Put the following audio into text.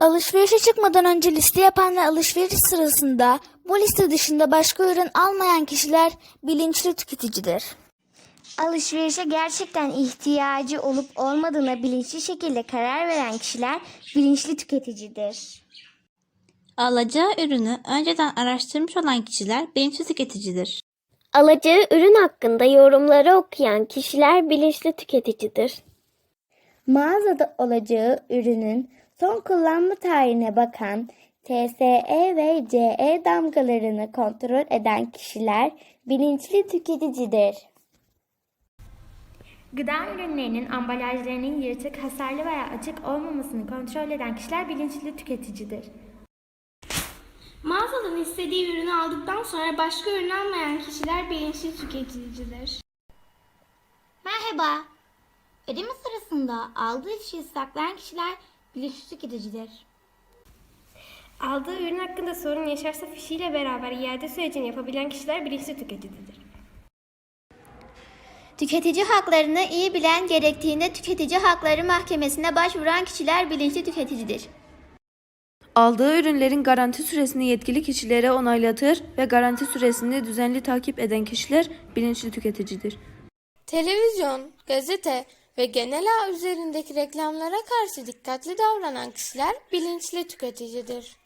Alışverişe çıkmadan önce liste yapan ve alışveriş sırasında bu liste dışında başka ürün almayan kişiler bilinçli tüketicidir. Alışverişe gerçekten ihtiyacı olup olmadığına bilinçli şekilde karar veren kişiler bilinçli tüketicidir. Alacağı ürünü önceden araştırmış olan kişiler bilinçli tüketicidir. Alacağı ürün hakkında yorumları okuyan kişiler bilinçli tüketicidir. Mağazada olacağı ürünün son kullanma tarihine bakan, TSE ve CE damgalarını kontrol eden kişiler bilinçli tüketicidir. Gıda ürünlerinin ambalajlarının yırtık, hasarlı veya açık olmamasını kontrol eden kişiler bilinçli tüketicidir. Mağazadan istediği ürünü aldıktan sonra başka ürün almayan kişiler bilinçli tüketicidir. Merhaba. Ödeme sırasında aldığı fişi saklayan kişiler bilinçli tüketicidir. Aldığı ürün hakkında sorun yaşarsa fişiyle beraber iade sürecini yapabilen kişiler bilinçli tüketicidir. Tüketici haklarını iyi bilen gerektiğinde tüketici hakları mahkemesine başvuran kişiler bilinçli tüketicidir. Aldığı ürünlerin garanti süresini yetkili kişilere onaylatır ve garanti süresini düzenli takip eden kişiler bilinçli tüketicidir. Televizyon, gazete ve genel ağ üzerindeki reklamlara karşı dikkatli davranan kişiler bilinçli tüketicidir.